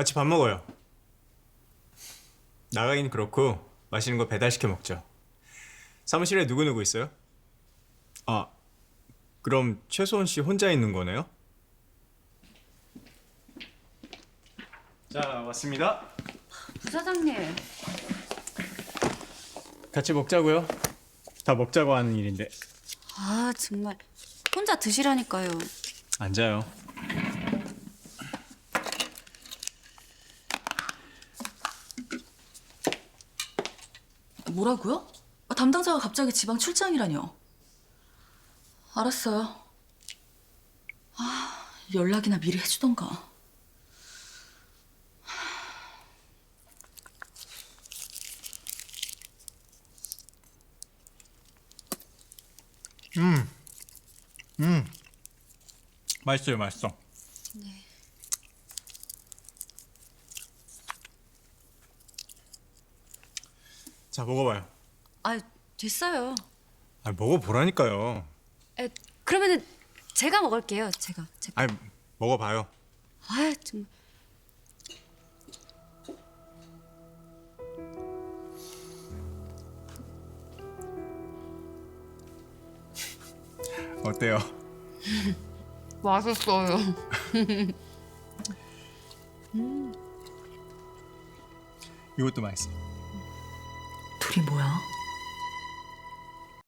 같이 밥 먹어요. 나가긴 그렇고 맛있는 거 배달시켜 먹죠. 사무실에 누구 누구 있어요? 아, 그럼 최소원 씨 혼자 있는 거네요? 자, 왔습니다. 부사장님 같이 먹자고요. 다 먹자고 하는 일인데. 아 정말 혼자 드시라니까요 앉아요. 뭐라고요? 아, 담당자가 갑자기 지방 출장이라뇨. 알았어요. 아, 연락이나 미리 해주던가. 맛있어요, 맛있어. 자, 먹어봐요. 아 됐어요 아, 먹어보라니까요. 에, 그러면은 제가 먹을게요 제가 제가 아, 먹어봐요. 아 정말 어때요? 맛있어요 이것도 맛있어. 둘이 뭐야?